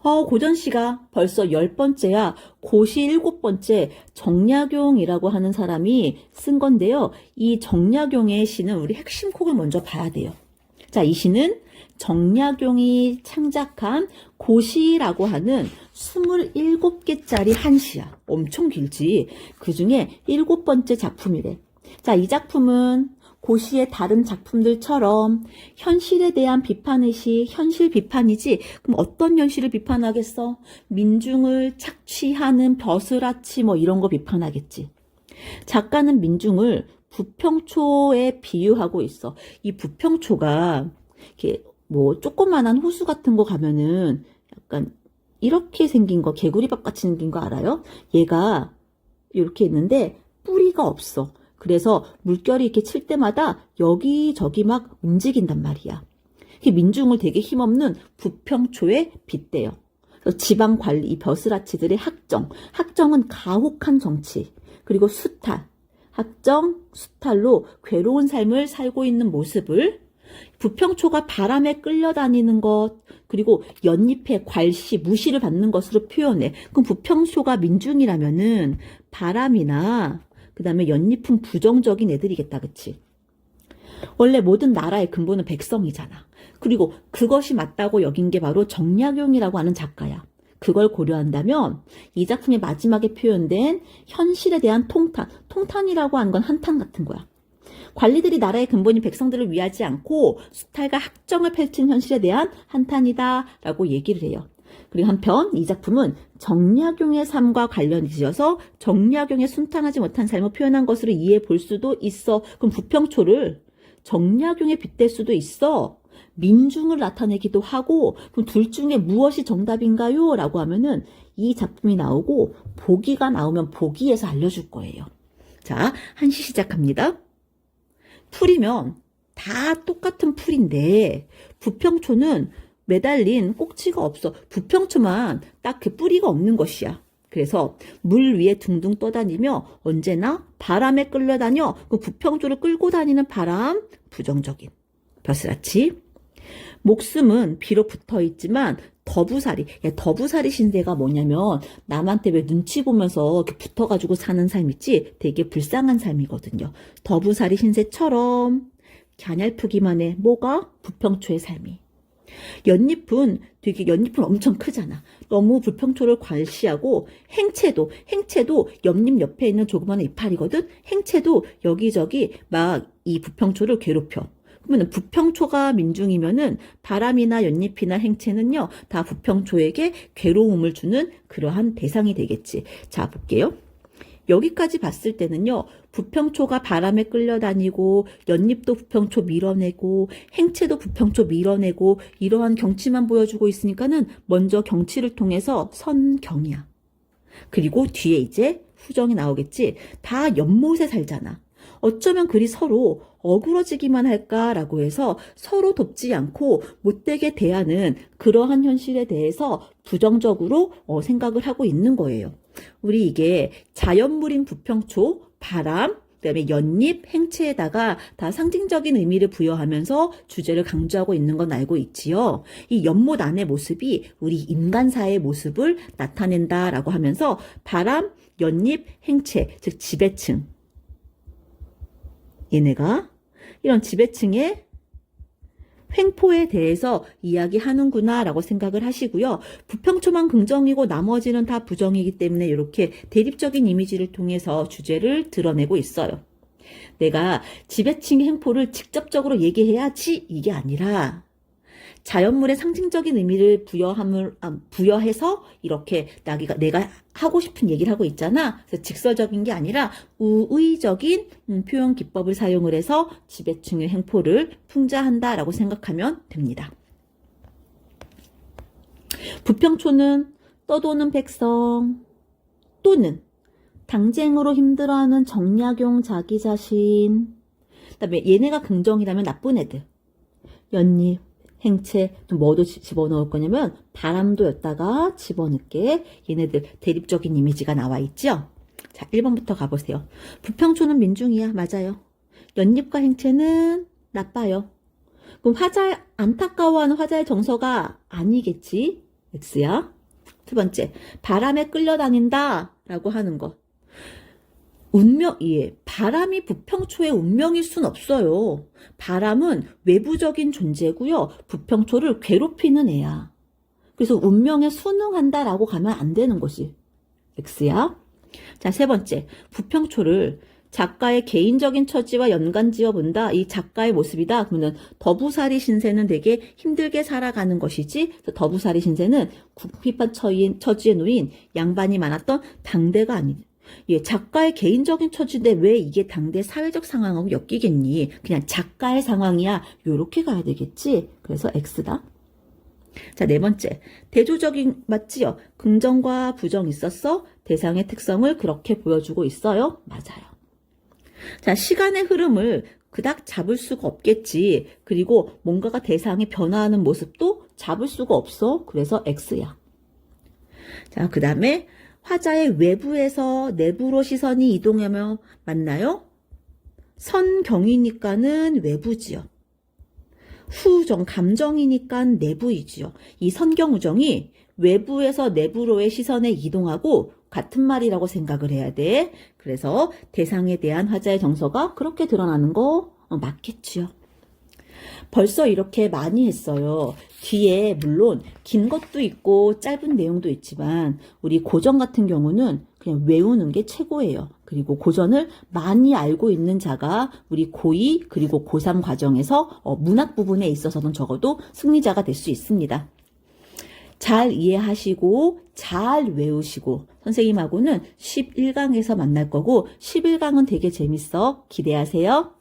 어, 고전 씨가 벌써 열 번째야. 고시 일곱 번째 정약용이라고 하는 사람이 쓴 건데요. 이 정약용의 시는 우리 핵심 콕을 먼저 봐야 돼요. 자, 이 시는 정약용이 창작한 고시라고 하는 27개짜리 한 시야. 엄청 길지. 그 중에 일곱 번째 작품이래. 자, 이 작품은 고시의 다른 작품들처럼 현실에 대한 비판의 시, 현실 비판이지. 그럼 어떤 현실을 비판하겠어? 민중을 착취하는 벼슬아치 뭐 이런 거 비판하겠지. 작가는 민중을 부평초에 비유하고 있어. 이 부평초가 이렇게 뭐 조그만한 호수 같은 거 가면은 약간 이렇게 생긴 거, 개구리밥 같이 생긴 거 알아요? 얘가 이렇게 있는데 뿌리가 없어. 그래서 물결이 이렇게 칠 때마다 여기저기 막 움직인단 말이야. 민중을 되게 힘없는 부평초에 빗대요. 지방 관리, 이 벼슬아치들의 학정. 학정은 가혹한 정치. 그리고 수탈. 학정, 수탈로 괴로운 삶을 살고 있는 모습을 부평초가 바람에 끌려다니는 것, 그리고 연잎에 괄시, 무시를 받는 것으로 표현해. 그럼 부평초가 민중이라면은 바람이나 그 다음에 연잎은 부정적인 애들이겠다, 그치? 원래 모든 나라의 근본은 백성이잖아. 그리고 그것이 맞다고 여긴 게 바로 정약용이라고 하는 작가야. 그걸 고려한다면 이 작품의 마지막에 표현된 현실에 대한 통탄, 통탄이라고 하는 건 한탄 같은 거야. 관리들이 나라의 근본인 백성들을 위하지 않고 수탈과 학정을 펼친 현실에 대한 한탄이다라고 얘기를 해요. 그리고 한편 이 작품은 정약용의 삶과 관련이 지어서 정약용의 순탄하지 못한 삶을 표현한 것으로 이해해 볼 수도 있어. 그럼 부평초를 정약용에 빗댈 수도 있어. 민중을 나타내기도 하고 그럼 둘 중에 무엇이 정답인가요? 라고 하면은 이 작품이 나오고 보기가 나오면 보기에서 알려줄 거예요. 자, 한시 시작합니다. 풀이면 다 똑같은 풀인데 부평초는 매달린 꼭지가 없어. 부평초만 딱 그 뿌리가 없는 것이야. 그래서 물 위에 둥둥 떠다니며 언제나 바람에 끌려다녀 그 부평초를 끌고 다니는 바람 부정적인. 벼슬아치. 목숨은 비록 붙어 있지만 더부살이 야, 더부살이 신세가 뭐냐면 남한테 왜 눈치 보면서 이렇게 붙어가지고 사는 삶 있지? 되게 불쌍한 삶이거든요. 더부살이 신세처럼 갸냘프기만 해 뭐가? 부평초의 삶이 연잎은 되게 연잎은 엄청 크잖아. 너무 부평초를 괄시하고 행채도 행채도 옆잎 옆에 있는 조그마한 이파리거든. 행채도 여기저기 막 이 부평초를 괴롭혀. 그러면 부평초가 민중이면은 바람이나 연잎이나 행채는요 다 부평초에게 괴로움을 주는 그러한 대상이 되겠지. 자 볼게요. 여기까지 봤을 때는요, 부평초가 바람에 끌려다니고, 연잎도 부평초 밀어내고, 행채도 부평초 밀어내고, 이러한 경치만 보여주고 있으니까는 먼저 경치를 통해서 선경이야. 그리고 뒤에 이제 후정이 나오겠지. 다 연못에 살잖아. 어쩌면 그리 서로 어그러지기만 할까라고 해서 서로 돕지 않고 못되게 대하는 그러한 현실에 대해서 부정적으로 어, 생각을 하고 있는 거예요. 우리 이게 자연물인 부평초, 바람, 그다음에 연잎, 행체에다가 다 상징적인 의미를 부여하면서 주제를 강조하고 있는 건 알고 있지요. 이 연못 안의 모습이 우리 인간사의 모습을 나타낸다라고 하면서 바람, 연잎, 행체, 즉 지배층. 얘네가 이런 지배층의 횡포에 대해서 이야기하는구나 라고 생각을 하시고요. 부평초만 긍정이고 나머지는 다 부정이기 때문에 이렇게 대립적인 이미지를 통해서 주제를 드러내고 있어요. 내가 지배층의 횡포를 직접적으로 얘기해야지 이게 아니라 자연물의 상징적인 의미를 부여함을 아, 부여해서 이렇게 나기가 내가 하고 싶은 얘기를 하고 있잖아. 그래서 직설적인 게 아니라 우의적인 음, 표현 기법을 사용을 해서 지배층의 행포를 풍자한다라고 생각하면 됩니다. 부평초는 떠도는 백성 또는 당쟁으로 힘들어하는 정약용 자기 자신 그다음에 얘네가 긍정이라면 나쁜 애들 연잎 행체 또 뭐도 지- 집어넣을 거냐면 바람도 였다가 집어넣게 얘네들 대립적인 이미지가 나와 있죠. 자, 1번부터 가보세요. 부평초는 민중이야. 맞아요. 연잎과 행체는 나빠요. 그럼 화자, 안타까워하는 화자의 정서가 아니겠지? X야. 두 번째, 바람에 끌려다닌다 라고 하는 것. 운명, 예, 바람이 부평초의 운명일 순 없어요. 바람은 외부적인 존재고요. 부평초를 괴롭히는 애야. 그래서 운명에 순응한다라고 가면 안 되는 것이 X야. 자, 세 번째, 부평초를 작가의 개인적인 처지와 연관 지어 본다. 이 작가의 모습이다. 그러면 더부살이 신세는 되게 힘들게 살아가는 것이지. 더부살이 신세는 국피판 처인, 처지에 놓인 양반이 많았던 당대가 아니. 예, 작가의 개인적인 처지인데 왜 이게 당대 사회적 상황하고 엮이겠니? 그냥 작가의 상황이야. 요렇게 가야 되겠지. 그래서 X다. 자, 네 번째. 대조적인, 맞지요? 긍정과 부정 있었어? 대상의 특성을 그렇게 보여주고 있어요? 맞아요. 자, 시간의 흐름을 그닥 잡을 수가 없겠지. 그리고 뭔가가 대상이 변화하는 모습도 잡을 수가 없어. 그래서 X야. 자, 그 다음에 화자의 외부에서 내부로 시선이 이동하며 맞나요? 선경이니까는 외부지요. 후정, 감정이니까 내부이지요. 이 선경우정이 외부에서 내부로의 시선에 이동하고 같은 말이라고 생각을 해야 돼. 그래서 대상에 대한 화자의 정서가 그렇게 드러나는 거 어, 맞겠지요. 벌써 이렇게 많이 했어요. 뒤에 물론 긴 것도 있고 짧은 내용도 있지만 우리 고전 같은 경우는 그냥 외우는 게 최고예요. 그리고 고전을 많이 알고 있는 자가 우리 고2 그리고 고3 과정에서 어, 문학 부분에 있어서는 적어도 승리자가 될 수 있습니다. 잘 이해하시고 잘 외우시고 선생님하고는 11강에서 만날 거고 11강은 되게 재밌어. 기대하세요.